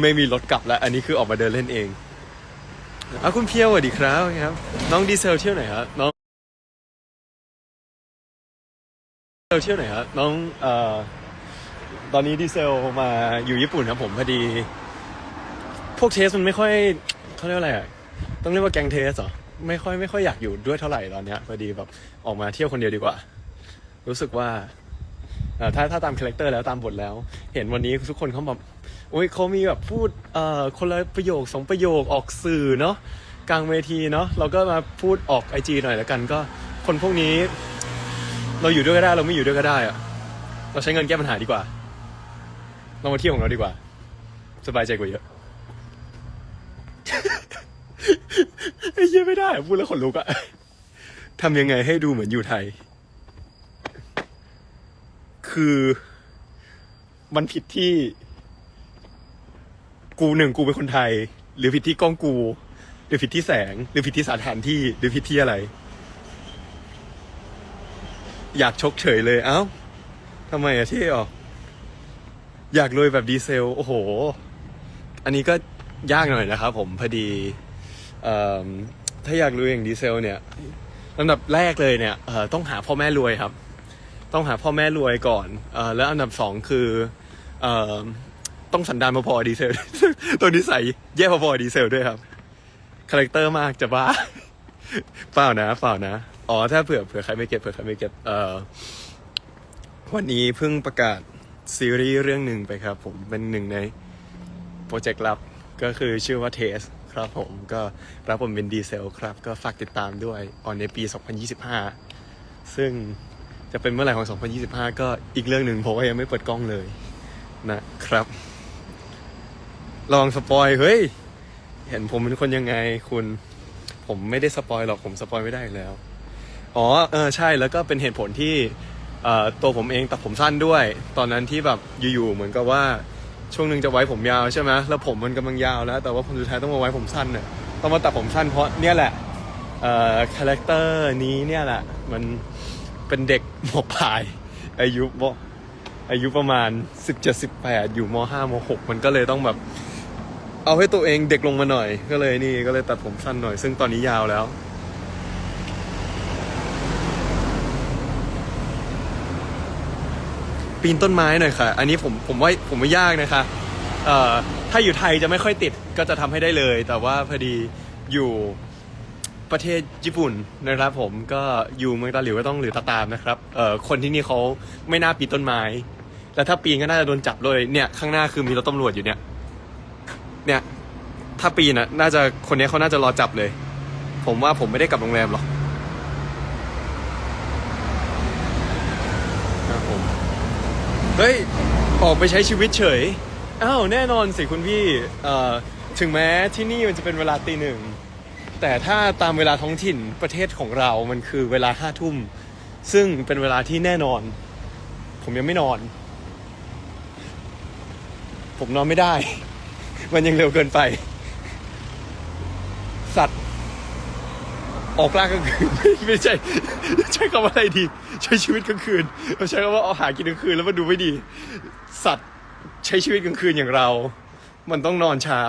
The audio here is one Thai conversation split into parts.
ไม่มีรถกลับแล้ว อันนี้คือออกมาเดินเล่นเองอะคุณเพียวสวัสดีครับครับ น้องดีเซลเที่ยวไหนครับน้องดีเซลเที่ยวไหนครับน้องเอ่อตอนนี้ดีเซลมาอยู่ญี่ปุ่นครับผมพอดี พวกเทสมันไม่ค่อยเขาเรียกว่าอะไรอะต้องเรียกว่าแกงเทสเหรอไม่ค่อยไม่ค่อยอยากอยู่ด้วยเท่าไหร่ตอนเนี้ยพอดีแบบออกมาเที่ยวคนเดียวดีกว่า รู้สึกว่าถ้าถ้าตามคาแรคเตอร์แล้วตามบทแล้ว เห็นวันนี้ทุกคนเขาแบบ อ้ยเขามีแบบพูดเอ่อคนละประโยคสองประโยคออกสื่อเนาะกลางเวทีเนาะเราก็มาพูดออกไอจีหน่อยแล้วกันก็คนพวกนี้ เราอยู่ด้วยก็ได้เราไม่อยู่ด้วยก็ได้อะเราใช้เงินแก้ปัญหาดีกว่า เรามาเที่ยวของเราดีกว่า สบายใจกว่าเยอะไอ้เหี้ยไม่ได้พูดแล้วขนลุกอะทำยังไงให้ดูเหมือนอยู่ไทย คือ มันผิดที่ กูหนึ่งกูเป็นคนไทย หรือผิดที่กล้องกู หรือผิดที่แสง หรือผิดที่สถานที่ หรือผิดที่อะไร อยากชกเฉยเลยเอ้าทำไมอะที่ออกอยากรวยแบบดีเซล โอ้โห อันนี้ก็ยากหน่อยนะครับผมพอดีอถ้าอยากรวยอย่างดีเซลเนี่ยลำดับแรกเลยเนี่ยต้องหาพ่อแม่รวยครับ ต้องหาพ่อแม่รวยก่อนอแล้วอันดับสองคืออ ต้องสันดานพอๆดีเซล ตัวนิสัยแย่พอๆดีเซลด้วยครับ คาแรคเตอร์มากจะบ้า เปล่านะเปล่านะ อ๋อ ถ้าเผื่อเผื่อใครไม่เก็ตเผื่อใครไม่เก็ตเอ่อวันนี้เพิ่งประกาศซีรีส์เรื่องหนึ่งไปครับผมเป็นหนึ่งในโปรเจกต์ลับก็คือชื่อว่าเทสครับผมก็รับผมเป็นดีเซลครับ ก็ฝากติดตามด้วยออนในปี 2025 ซึ่งจะเป็นเมื่อไหร่ของ 2025 ก็อีกเรื่องหนึ่งเพราะว่ายังไม่เปิดกล้องเลยนะครับ ลองสปอยเฮ้ย เห็นผมเป็นคนยังไงคุณ ผมไม่ได้สปอยหรอกผมสปอยไม่ได้แล้ว อ๋อเออใช่แล้วก็เป็นเหตุผลที่เอ่อตัวผมเองตัดผมสั้นด้วย ตอนนั้นที่แบบอยู่ๆเหมือนกับว่าช่วงหนึ่งจะไว้ผมยาวใช่ไหมแล้วผมมันกำลังยาวแล้ว แต่ว่าผลสุดท้ายต้องมาไว้ผมสั้นเนี่ยต้องมาตัดผมสั้นเพราะเนี่ยแหละเอ่อคาแรคเตอร์นี้เนี่ยแหละ มันเป็นเด็กหมปลาย อายุมอายุประมาณ 17 18 อยู่ม 5 ม 6 มันก็เลยต้องแบบ เอาให้ตัวเองเด็กลงมาหน่อย ก็เลยนี่ก็เลยตัดผมสั้นหน่อย ซึ่งตอนนี้ยาวแล้ว ปีนต้นไม้หน่อยค่ะ อันนี้ผมผมว่าผมไม่ยากนะคะเอ่อถ้าอยู่ไทยจะไม่ค่อยติดก็จะทำให้ได้เลย แต่ว่าพอดีอยู่ประเทศญี่ปุ่นนะครับผมก็อยู่เมืองตาหลิวก็ต้องหรือตาตามนะครับเอ่อคนที่นี่เขาไม่น่าปีนต้นไม้ แล้วถ้าปีนก็น่าจะโดนจับเลยเนี่ยข้างหน้าคือมีรถตำรวจอยู่เนี่ย เนี่ย ถ้าปีน่ะ น่าจะคนนี้เขาน่าจะรอจับเลย ผมว่าผมไม่ได้กลับโรงแรมหรอกครับผมเฮ้ย ออกไปใช้ชีวิตเฉย อ้าว แน่นอนสิคุณพี่ เอ่อ ถึงแม้ที่นี่มันจะเป็นเวลาตีหนึ่ง แต่ถ้าตามเวลาท้องถิ่นประเทศของเรามันคือเวลาห้าทุ่ม ซึ่งเป็นเวลาที่แน่นอน ผมยังไม่นอน ผมนอนไม่ได้ มันยังเร็วเกินไป สัตว์ ออกล่ากลางคืน ไม่ใช่ ใช้คำว่าอะไรดี ใช้ชีวิตกลางคืนเราใช้คำว่าเอาหากินกลางคืนแล้วมันดูไม่ดี สัตว์ใช้ชีวิตกลางคืนอย่างเรา มันต้องนอนเช้า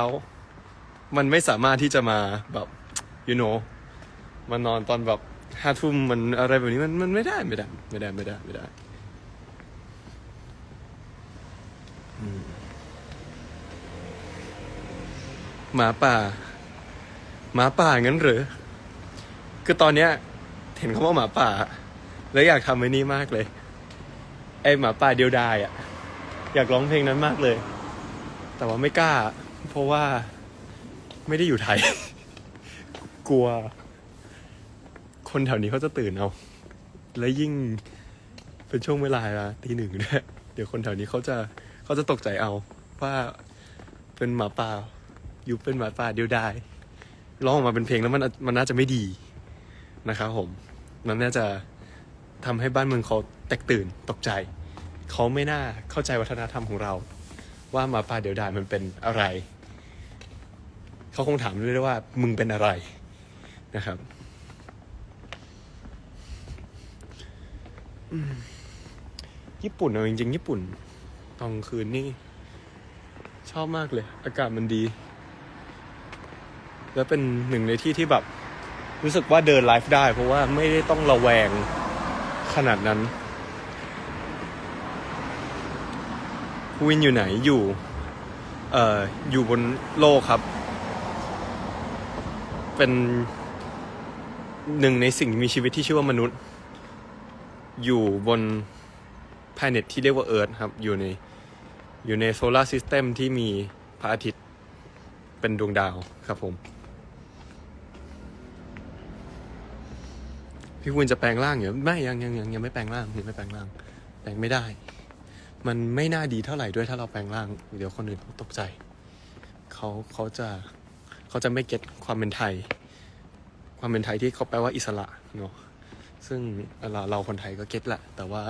มันไม่สามารถที่จะมาแบบ you know มานอนตอนแบบห้าทุ่มมันอะไรแบบนี้มันมันไม่ได้ไม่ได้ ไม่ได้ไม่ได้ไม่ได้ อืม หมาป่า หมาป่างั้นหรือคือตอนเนี้ย เห็นคำว่าหมาป่า แล้วอยากทำไอ้นี่มากเลย ไอหมาป่าเดียวดายอะ อยากร้องเพลงนั้นมากเลย แต่ว่าไม่กล้า เพราะว่าไม่ได้อยู่ไทย กลัว คนแถวนี้เขาจะตื่นเอา และยิ่งเป็นช่วงเวลาตีหนึ่งด้วยเดี๋ยวคนแถวนี้เขาจะเขาจะตกใจเอาว่าเป็นหมาป่า อยู่เป็นหมาป่าเดียวดายร้องออกมาเป็นเพลงแล้วมันมันน่าจะไม่ดีนะครับผม มันน่าจะทำให้บ้านเมืองเขาแตกตื่นตกใจ เขาไม่น่าเข้าใจวัฒนธรรมของเรา ว่าหมาป่าเดียวดายมันเป็นอะไร เขาคงถามด้วยว่ามึงเป็นอะไรนะครับญี่ปุ่นเอาจริงๆญี่ปุ่นตอนกลางคืนนี่ ชอบมากเลย อากาศมันดี แล้วเป็นหนึ่งในที่ที่แบบรู้สึกว่าเดินไลฟ์ได้ เพราะว่าไม่ได้ต้องระแวงขนาดนั้นวินอยู่ไหนอยู่ เอ่อ อยู่บนโลกครับ เป็นหนึ่งในสิ่งมีชีวิตที่ชื่อว่ามนุษย์ อยู่บน planet ที่เรียกว่าเอิร์ธครับ อยู่ใน อยู่ในโซลาร์ซิสเต็มที่มีพระอาทิตย์ เป็นดวงดาวครับผม พี่วุนจะแปลงร่างอยู่ไม่ยังยังยังยังไม่แปลงร่างยังไม่แปลงร่าง แปลงไม่ได้ มันไม่น่าดีเท่าไหร่ด้วยถ้าเราแปลงร่าง เดี๋ยวคนอื่นเขาตกใจเขาเขาจะเขาจะไม่เก็ตความเป็นไทย ความเป็นไทยที่เขาแปลว่าอิสระเนาะซึ่งเราเราคนไทยก็เก็ตแหละ แต่ว่า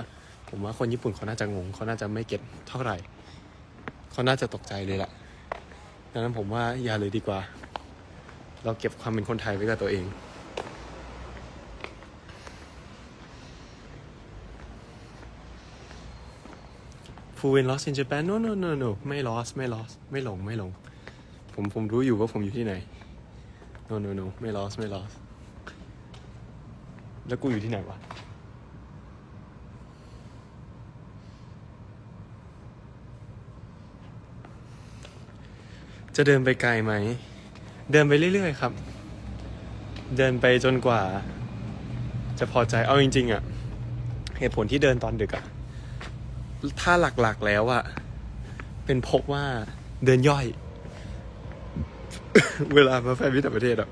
ผมว่าคนญี่ปุ่นเขาน่าจะงงเขาน่าจะไม่เก็ตเท่าไหร่ เขาน่าจะตกใจเลยแหละดังนั้นผมว่าอย่าเลยดีกว่า เราเก็บความเป็นคนไทยไว้กับตัวเอง ฟูเวน lost in Japan no no no no ไม่ lost ไม่ lost ไม่หลงไม่หลง ผมผมรู้อยู่ว่าผมอยู่ที่ไหน no no no ไม่ lost ไม่ lost แล้วกูอยู่ที่ไหนวะจะเดินไปไกลไหม เดินไปเรื่อยๆครับ เดินไปจนกว่า จะพอใจ เอาจริง ๆอะเหตุผลที่เดินตอนดึกอะ ถ้าหลักๆแล้วอะเป็นพบว่าเดินย่อย เวลามาแฟนวิต่างประเทศอะ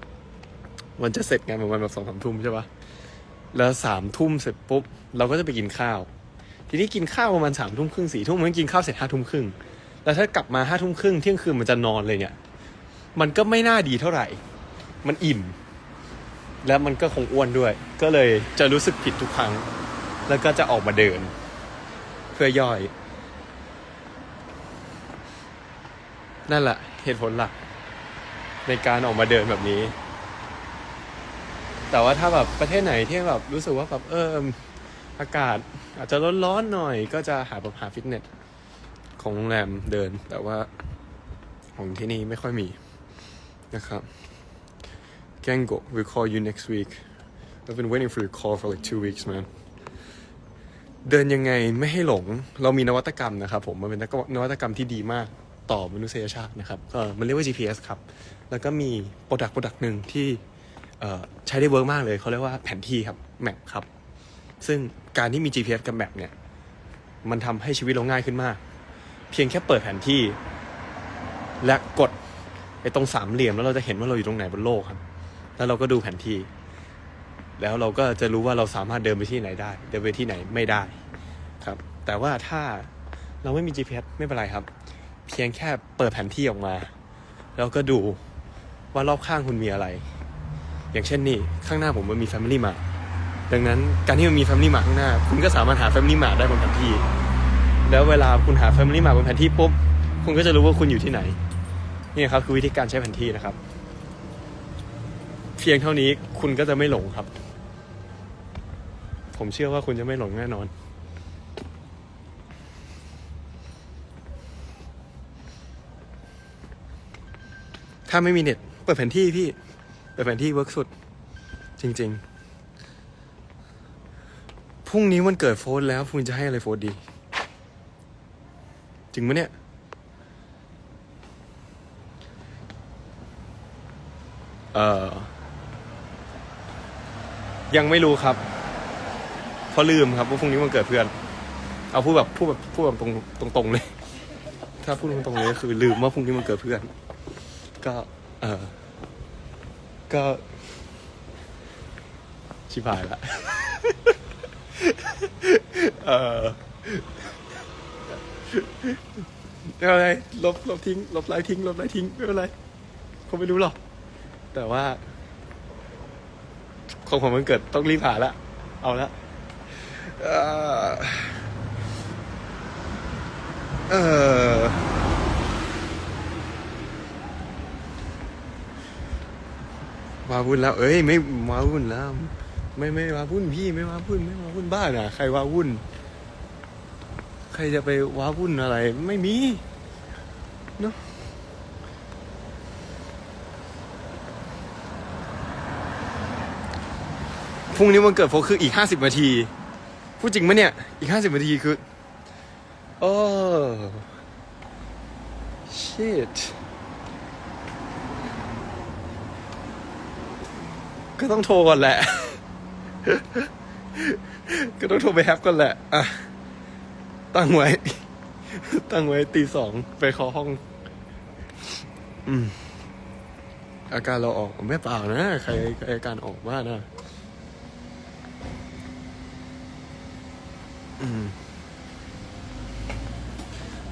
มันจะเสร็จงานประมาณแบบสองสามทุ่มใช่ปะแล้วสามทุ่มเสร็จปุ๊บ เราก็จะไปกินข้าว ทีนี้กินข้าวประมาณสามทุ่มครึ่งสี่ทุ่มมันกินข้าวเสร็จห้าทุ่มครึ่งแล้วถ้ากลับมาห้าทุ่มครึ่งเที่ยงคืนมันจะนอนเลยเนี่ย มันก็ไม่น่าดีเท่าไหร่ มันอิ่ม แล้วมันก็คงอ้วนด้วย ก็เลยจะรู้สึกผิดทุกครั้ง แล้วก็จะออกมาเดิน เพื่อย่อย นั่นแหละเหตุผลหลัก ในการออกมาเดินแบบนี้ แต่ว่าถ้าแบบประเทศไหนที่แบบรู้สึกว่าแบบเอออากาศอาจจะร้อนๆหน่อยก็จะหาแบบหาฟิตเนสของโรงแรมเดิน แต่ว่าของที่นี่ไม่ค่อยมีนะครับ Gango we'll call you next week I've been waiting for your call for like two weeks man เดินยังไงไม่ให้หลง เรามีนวัตกรรมนะครับผมมันเป็นนวัตกรรมที่ดีมากต่อมนุษยชาตินะครับมันเรียกว่า GPS ครับ แล้วก็มีโปรดักต์โปรดักต์หนึ่งที่ใช้ได้เวิร์กมากเลยเขาเรียกว่าแผนที่ครับแมปครับ ซึ่งการที่มี GPS กับแมปเนี่ย มันทำให้ชีวิตเราง่ายขึ้นมาก เพียงแค่เปิดแผนที่ และกดไอ้ตรงสามเหลี่ยมแล้วเราจะเห็นว่าเราอยู่ตรงไหนบนโลกครับ แล้วเราก็ดูแผนที่ แล้วเราก็จะรู้ว่าเราสามารถเดินไปที่ไหนได้ เดินไปที่ไหนไม่ได้ครับ แต่ว่าถ้าเราไม่มี GPS ไม่เป็นไรครับ เพียงแค่เปิดแผนที่ออกมา แล้วก็ดูว่ารอบข้างคุณมีอะไร อย่างเช่นนี่ข้างหน้าผมมันมี Family Mart ดังนั้นการที่มันมี Family Mart ข้างหน้า คุณก็สามารถหา Family Mart ได้บนแผนที่ แล้วเวลาคุณหา Family Mart บนแผนที่ปุ๊บคุณก็จะรู้ว่าคุณอยู่ที่ไหนนี่ครับคือวิธีการใช้แผนที่นะครับ เพียงเท่านี้คุณก็จะไม่หลงครับ ผมเชื่อว่าคุณจะไม่หลงแน่นอน ถ้าไม่มีเน็ต เปิดแผนที่พี่ เปิดแผนที่เวิร์กสุด จริง ๆ พรุ่งนี้วันเกิดโฟนแล้วคุณจะให้อะไรโฟนดี จริงไหมเนี่ยเอ่อยังไม่รู้ครับ เพราะลืมครับว่าพรุ่งนี้วันเกิดเพื่อน เอาพูดแบบพูดแบบพูดแบบตรงตรงๆเลย ถ้าพูดตรงๆเลยก็คือลืมว่าพรุ่งนี้วันเกิดเพื่อน ก็ เออก็ ชิบหายละเออไม่เป็นไรลบลบทิ้ง ลบไลน์ทิ้ง ลบไลน์ทิ้งไม่เป็นไรเขาไม่รู้หรอก แต่ว่า ของผมมันเกิดต้องรีบหาละ เอาละ เออเออมาวุ่นแล้ว เอ้ยไม่มาวุ่นแล้ว ไม่ไม่มาวุ่นพี่ไม่มาวุ่นไม่มาวุ่นบ้านอะ ใครว่าวุ่น ใครจะไปว้าวุ่นอะไร ไม่มีเนาะพรุ่งนี้วันเกิดโฟคืออีกห้าสิบนาที พูดจริงไหมเนี่ย อีกห้าสิบนาทีคือโอ้ shit ก็ต้องโทรก่อนแหละ ก็ต้องโทรไปแฮปก่อนแหละ อะ ตั้งไว้ ตั้งไว้ตีสองไปเคาะห้อง อืม อาการเราออกไม่เปล่านะ ใครใครอาการออกว่านะ อืม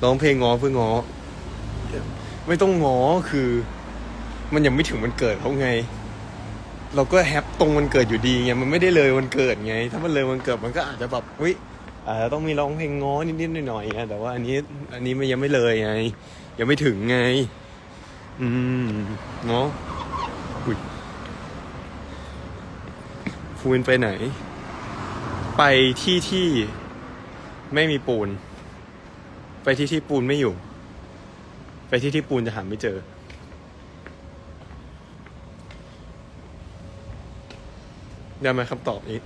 ร้องเพลงง้อเพื่อง้อ ไม่ต้องง้อคือ มันยังไม่ถึงวันเกิดเขาไง เราก็แฮปตรงวันเกิดอยู่ดีไงมันไม่ได้เลยวันเกิดไง ถ้ามันเลยวันเกิดมันก็อาจจะแบบอุ้ยอาจจะต้องมีร้องเพลงง้อนิดๆหน่อยๆไงแต่ว่าอันนี้ อันนี้มันยังไม่เลยไง ยังไม่ถึงไง อืมเนาะอุ้ยฟูนไปไหน ไปที่ที่ ไม่มีปูน ไปที่ที่ปูนไม่อยู่ ไปที่ที่ปูนจะหาไม่เจอ ได้ไหมคำตอบนี้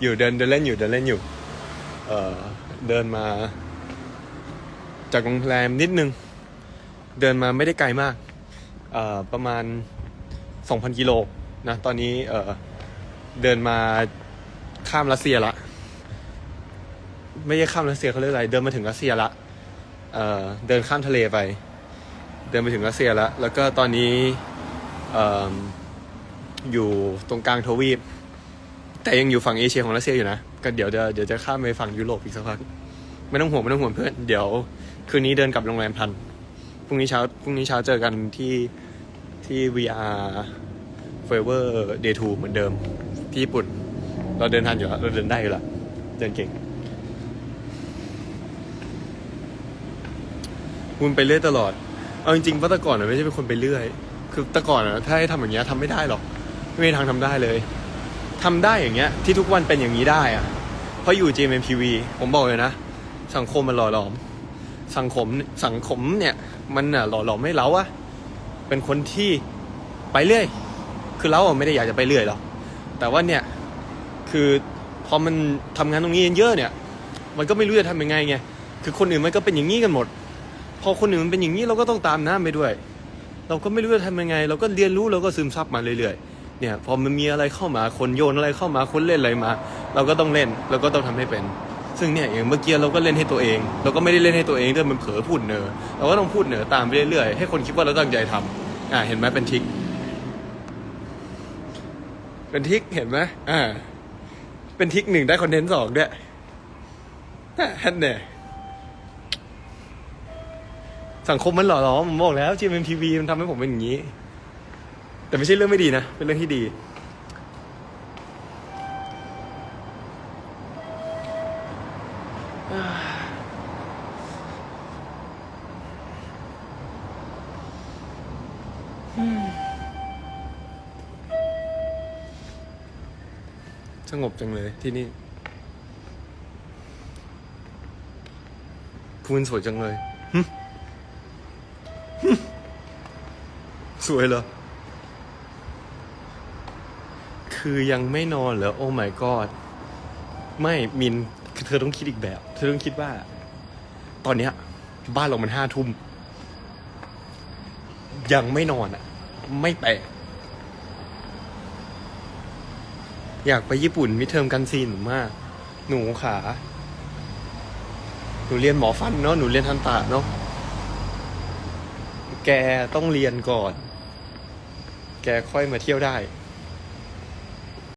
อยู่เดินเดินเล่นอยู่เดินเล่นอยู่ เออเดินมา จากโรงแรมนิดนึง เดินมาไม่ได้ไกลมาก เอ่อประมาณ 2,000 กิโลนะ ตอนนี้เออเดินมาข้ามรัสเซียละ ไม่ใช่ข้ามรัสเซียเขาเรียกอะไร เดินมาถึงรัสเซียละเอ่อเดินข้ามทะเลไป เดินไปถึงรัสเซียล้วแล้วก็ตอนนี้เอ่ออยู่ตรงกลางทวีป แต่ยังอยู่ฝั่งเอเชียของรัสเซียอยู่นะก็เดี๋ยวจะเดี๋ยวจะข้ามไปฝั่งยุโรปอีกสักพักไม่ต้องห่วงไม่ต้องห่วงเพื่อนเดี๋ยวคืนนี้เดินกลับโรงแรมทันพรุ่งนี้เช้าพรุ่งนี้เช้าเจอกันที่ที่ VR Forever Day 2เหมือนเดิมที่ญี่ปุ่น เราเดินทันอยู่แล้วเราเดินได้อยู่แล้วเดินเก่ง คุณไปเรื่อยตลอด เอาจริงๆว่าแต่ก่อนอะไม่ใช่เป็นคนไปเรื่อย คือแต่ก่อนอะถ้าให้ทำอย่างเงี้ยทำไม่ได้หรอก ไม่มีทางทำได้เลยทำได้อย่างเงี้ย ที่ทุกวันเป็นอย่างนี้ได้อะเพราะอยู่ GMMTV ผมบอกเลยนะ สังคมมันหล่อหลอม สังคมสังคมเนี่ยมันน่ะหล่อหลอมให้เราอะเป็นคนที่ไปเรื่อย คือเราอะไม่ได้อยากจะไปเรื่อยหรอก แต่ว่าเนี่ยคือพอมันทำงานตรงนี้เยอะเนี่ย มันก็ไม่รู้จะทำยังไงไง คือคนอื่นมันก็เป็นอย่างนี้กันหมด พอคนอื่นมันเป็นอย่างนี้เราก็ต้องตามน้ำไปด้วย เราก็ไม่รู้จะทำยังไง เราก็เรียนรู้เราก็ซึมซับมาเรื่อยๆ เนี่ย พอมันมีอะไรเข้ามาคนโยนอะไรเข้ามาคนเล่นอะไรมา เราก็ต้องเล่นเราก็ต้องทำให้เป็น ซึ่งเนี่ยอย่างเมื่อกี้เราก็เล่นให้ตัวเอง เราก็ไม่ได้เล่นให้ตัวเองด้วยมันเผลอพูดเนอเราก็ต้องพูดเนอตามไปเรื่อยๆให้คนคิดว่าเราตั้งใจทำอ่าเห็นไหมเป็นทิก เป็นทิกเห็นไหมอ่าเป็นทิกหนึ่งได้คอนเทนต์สองด้วยฮันเนี่ย สังคมมันหล่อหลอมผมบอกแล้ว GMMTV มันทำให้ผมเป็นอย่างนี้ แต่ไม่ใช่เรื่องไม่ดีนะ เป็นเรื่องที่ดี สงบจังเลยที่นี่พูนสวยจังเลย สวยเหรอ คือยังไม่นอนเหรอ โอ้ my god ไม่มินคือเธอต้องคิดอีกแบบ เธอต้องคิดว่า ตอนเนี้ย บ้านเรามันห้าทุ่ม ยังไม่นอนอะ ไม่แปลกอยากไปญี่ปุ่นมิเทอมกันซีนหนูมาก หนูขา หนูเรียนหมอฟันเนาะ หนูเรียนทันตะเนาะ แกต้องเรียนก่อน แกค่อยมาเที่ยวได้